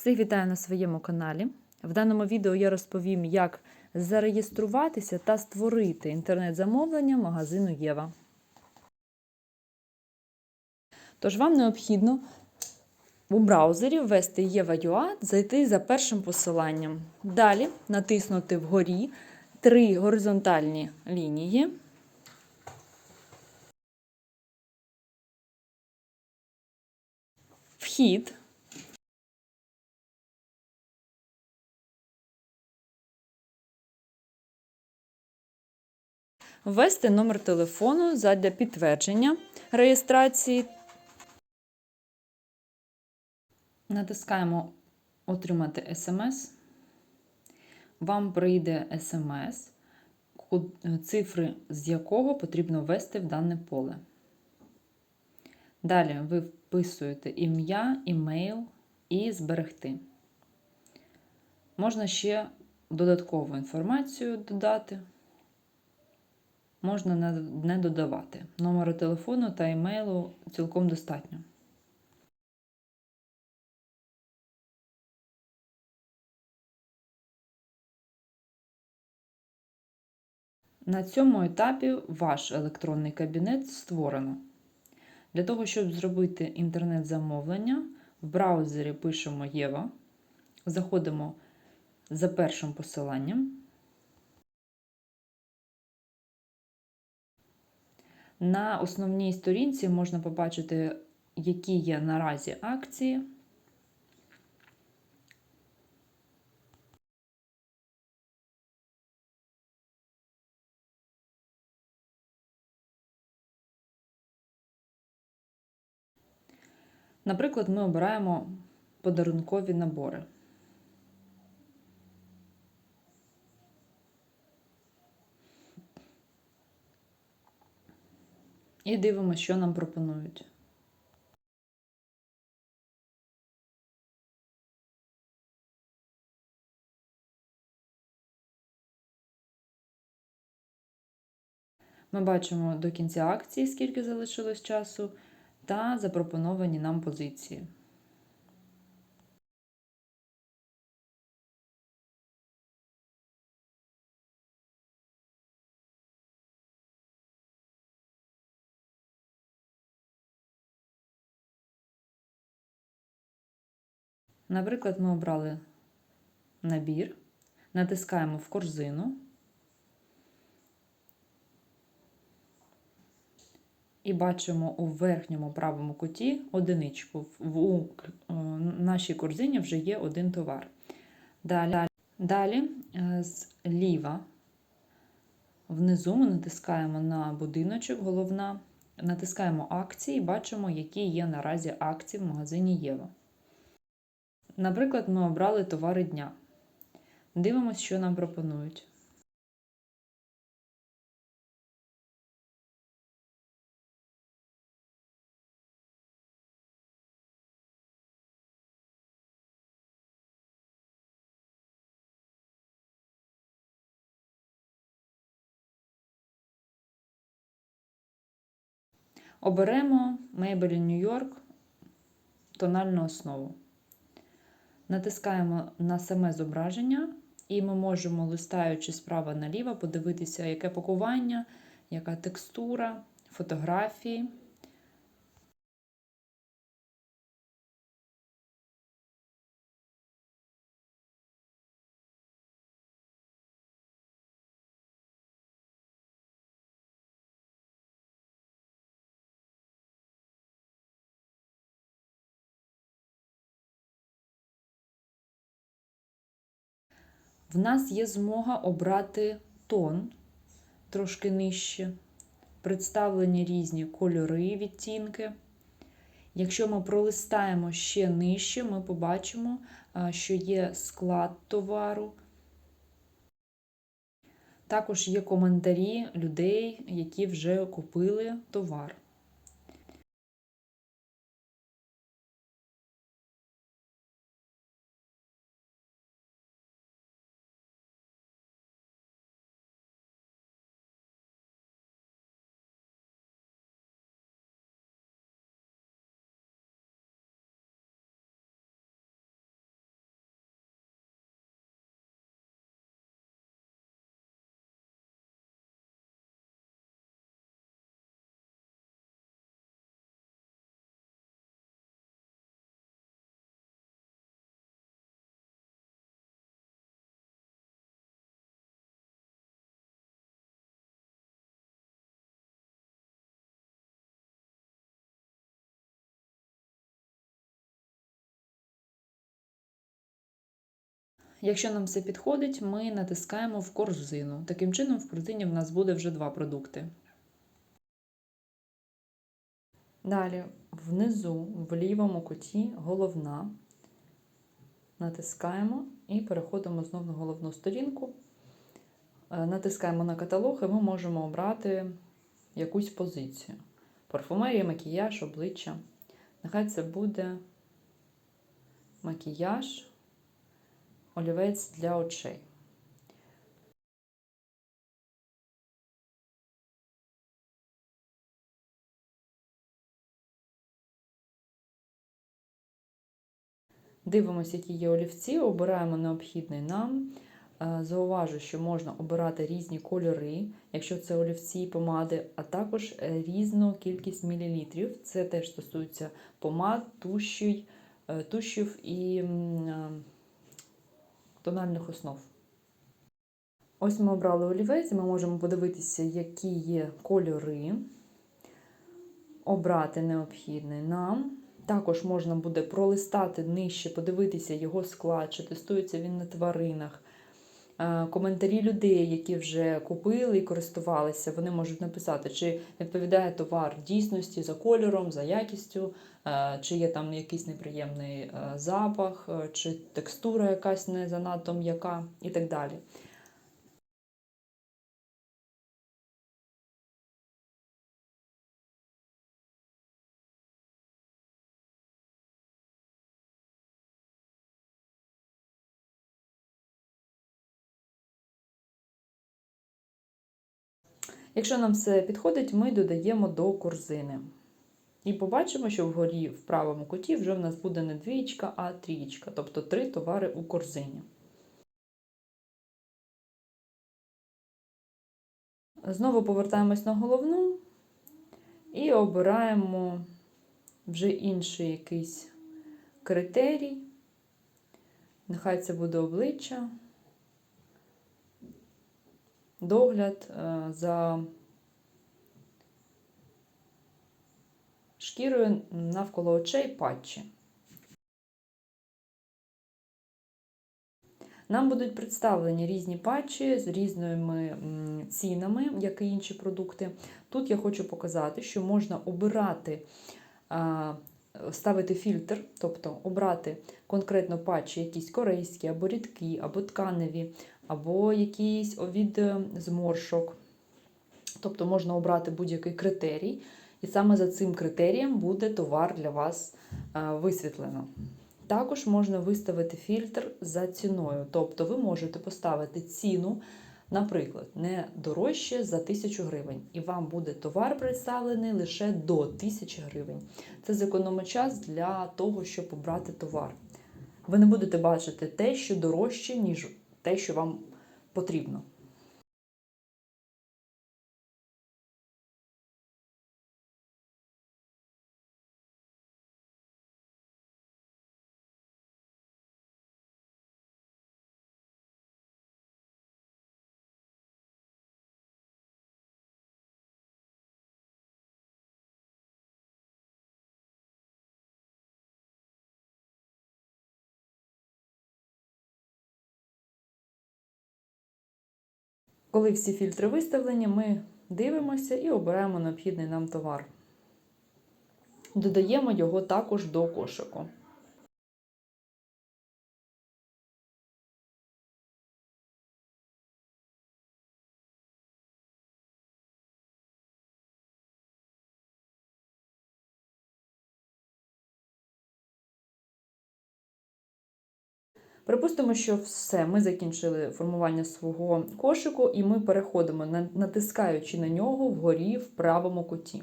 Всіх вітаю на своєму каналі. В даному відео я розповім, як зареєструватися та створити інтернет-замовлення магазину Єва. Тож вам необхідно у браузері ввести Єва.ua, зайти за першим посиланням. Далі натиснути вгорі три горизонтальні лінії. Вхід. Ввести номер телефону задля підтвердження реєстрації. Натискаємо Отримати смс. Вам прийде смс, цифри з якого потрібно ввести в дане поле. Далі ви вписуєте ім'я, імейл і зберегти. Можна ще додаткову інформацію додати можна не додавати. Номеру телефону та емейлу цілком достатньо. На цьому етапі ваш електронний кабінет створено. Для того, щоб зробити інтернет-замовлення, в браузері пишемо Єва, заходимо за першим посиланням. На основній сторінці можна побачити, які є наразі акції. Наприклад, ми обираємо подарункові набори. І дивимося, що нам пропонують. Ми бачимо до кінця акції, скільки залишилось часу, та запропоновані нам позиції. Наприклад, ми обрали набір, натискаємо в корзину і бачимо у верхньому правому куті одиничку. У е, нашій корзині вже є один товар. Далі, далі е, зліва внизу ми натискаємо на будиночок, головна, натискаємо акції і бачимо, які є наразі акції в магазині Єва. Наприклад, ми обрали товари дня. Дивимось, що нам пропонують. Оберемо Maybelline New York тональну основу. Натискаємо на саме зображення, і ми можемо, листаючи справа наліво, подивитися, яке пакування, яка текстура, фотографії. В нас є змога обрати тон трошки нижче, представлені різні кольори, відтінки. Якщо ми пролистаємо ще нижче, ми побачимо, що є склад товару. Також є коментарі людей, які вже купили товар. Якщо нам все підходить, ми натискаємо в корзину. Таким чином, в корзині в нас буде вже два продукти. Далі, внизу, в лівому куті, головна. Натискаємо і переходимо знову на головну сторінку. Е, Натискаємо на каталог, і ми можемо обрати якусь позицію. Парфумерія, макіяж, обличчя. Нехай це буде макіяж, олівець для очей. Дивимося, які є олівці, обираємо необхідний нам. Е, Зауважу, що можна обирати різні кольори, якщо це олівці, і помади, а також е, різну кількість мілілітрів. Це теж стосується помад, тушів, е, і тональних основ. Ось ми обрали олівець, ми можемо подивитися, які є кольори, обрати необхідний нам. Також можна буде пролистати нижче, подивитися його склад, чи тестується він на тваринах. Е, Коментарі людей, які вже купили і користувалися, вони можуть написати, чи відповідає товар дійсності за кольором, за якістю, е, чи є там якийсь неприємний е, запах, чи текстура якась не занадто м'яка і так далі. Якщо нам все підходить, ми додаємо до корзини. І побачимо, що вгорі в правому куті вже в нас буде не двієчка, а трієчка, тобто три товари у корзині. Знову повертаємось на головну і обираємо вже інший якийсь критерій. Нехай це буде обличчя догляд е, за шкірою навколо очей патчі. Нам будуть представлені різні патчі з різними цінами, як і інші продукти. Тут я хочу показати, що можна обирати, ставити фільтр, тобто обрати конкретно патчі, якісь корейські, або рідкі, або тканеві, або якийсь від е, зморшок. Тобто можна обрати будь-який критерій, і саме за цим критерієм буде товар для вас е, висвітлено. Також можна виставити фільтр за ціною. Тобто ви можете поставити ціну, наприклад, не дорожче за 1000 гривень, і вам буде товар представлений лише до 1000 гривень. Це зекономить час для того, щоб обрати товар. Ви не будете бачити те, що дорожче, ніж те, що вам потрібно. Коли всі фільтри виставлені, ми дивимося і обираємо необхідний нам товар. Додаємо його також до кошику. Припустимо, що все, ми закінчили формування свого кошику, і ми переходимо, натискаючи на нього вгорі в правому куті.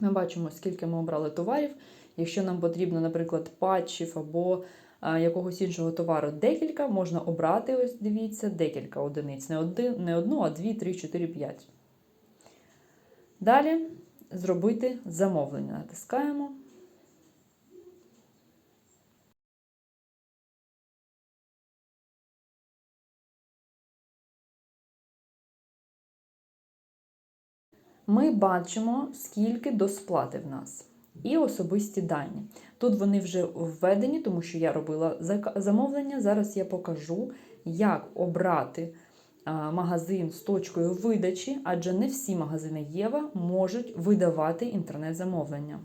Ми бачимо, скільки ми обрали товарів. Якщо нам потрібно, наприклад, патчів або якогось іншого товару декілька, можна обрати, ось дивіться, декілька одиниць. Не, один, не одну, а дві, три, чотири, п'ять. Далі зробити замовлення. Натискаємо. Ми бачимо, скільки до сплати в нас. і особисті дані. Тут вони вже введені, тому що я робила замовлення. Зараз я покажу, як обрати магазин з точкою видачі, адже не всі магазини Єва можуть видавати інтернет-замовлення.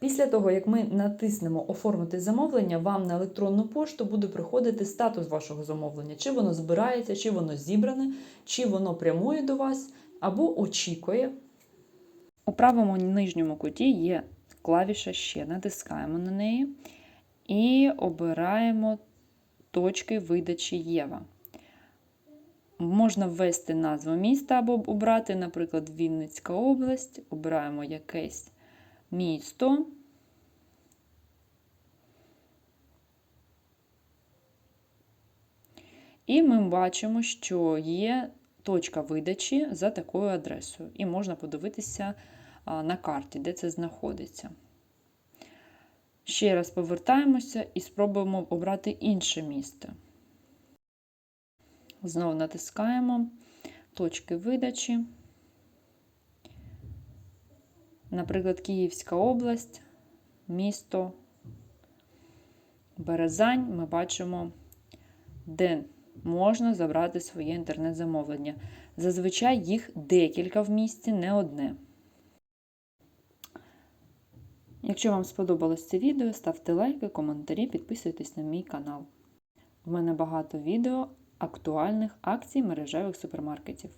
Після того, як ми натиснемо Оформити замовлення, вам на електронну пошту буде приходити статус вашого замовлення, чи воно збирається, чи воно зібране, чи воно прямує до вас, або очікує. У правому нижньому куті є клавіша ще. Натискаємо на неї і обираємо точки видачі Єва. Можна ввести назву міста або обрати, наприклад, Вінницька область, обираємо якесь місто. І ми бачимо, що є точка видачі за такою адресою. І можна подивитися на карті, де це знаходиться. Ще раз повертаємося і спробуємо обрати інше місто. Знову натискаємо точки видачі. Наприклад, Київська область, місто Березань. Ми бачимо, де можна забрати своє інтернет-замовлення. Зазвичай їх декілька в місті, не одне. Якщо вам сподобалось це відео, ставте лайки, коментарі, підписуйтесь на мій канал. У мене багато відео актуальних акцій мережевих супермаркетів.